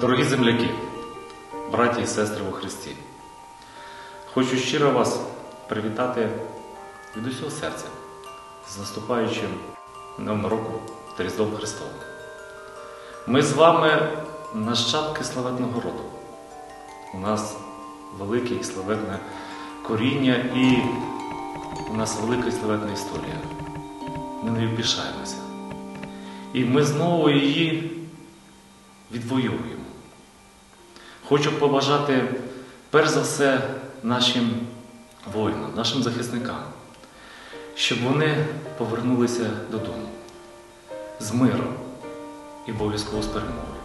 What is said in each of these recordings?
Дорогі земляки, браті і сестри у Христі, хочу щиро вас привітати від усього серця з наступаючим Новим роком та Різдвом Христовим. Ми з вами нащадки славетного роду. У нас велике і славетне коріння і у нас велика і славетна історія. Ми нею пишаємося. І ми знову її відвоюємо. Хочу побажати перш за все нашим воїнам, нашим захисникам, щоб вони повернулися додому з миром і обов'язково з перемогою.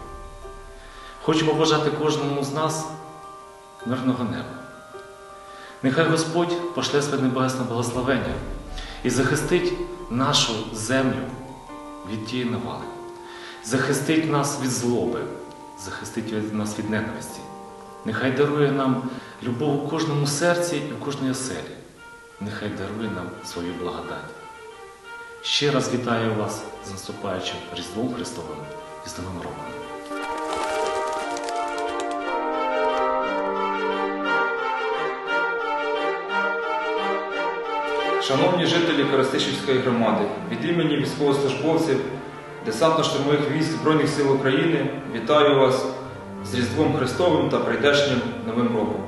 Хочу побажати кожному з нас мирного неба. Нехай Господь пошле своє небесне благословення і захистить нашу землю від тієї навали, захистить нас від злоби, захистить нас від ненависті. Нехай дарує нам любов у кожному серці і в кожній оселі. Нехай дарує нам свою благодать. Ще раз вітаю вас з наступаючим Різдвом Христовим і з Новим роком. Шановні жителі Коростишівської громади, від імені військовослужбовців Десантно-штурмових військ Збройних сил України вітаю вас з Різдвом Христовим та прийдешнім Новим роком.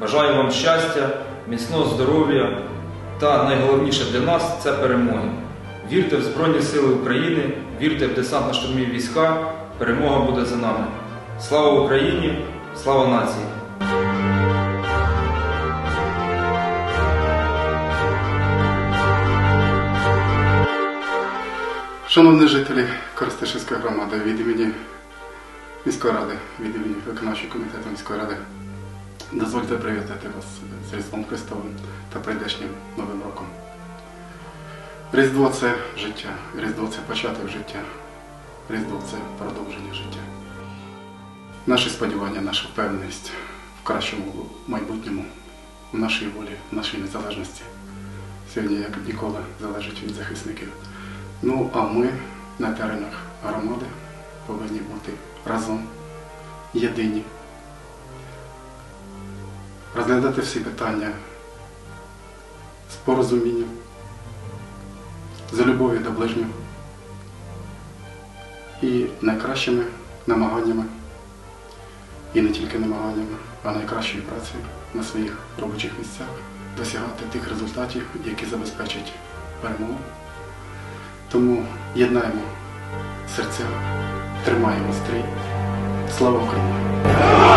Бажаю вам щастя, міцного здоров'я та найголовніше для нас це перемоги. Вірте в Збройні Сили України, вірте в десантно-штурмові війська, перемога буде за нами. Слава Україні! Слава нації! Шановні жителі Коростишівської громади, від імені міської ради, від імені виконавчого комітету міської ради, дозвольте привітати вас з Різдвом Христовим та прийдешнім Новим роком. Різдво це життя, Різдво це початок життя, Різдво це продовження життя. Наші сподівання, наша впевненість в кращому майбутньому, в нашій волі, в нашій незалежності сьогодні, як ніколи, залежить від захисників. Ну, а ми на теренах громади повинні бути разом, єдині, розглядати всі питання з порозумінням, за любов'ю до ближнього і найкращими намаганнями, і не тільки намаганнями, а найкращою працею на своїх робочих місцях досягати тих результатів, які забезпечать перемогу. Тому єднаємо серця, тримаємо стрій. Слава Україні!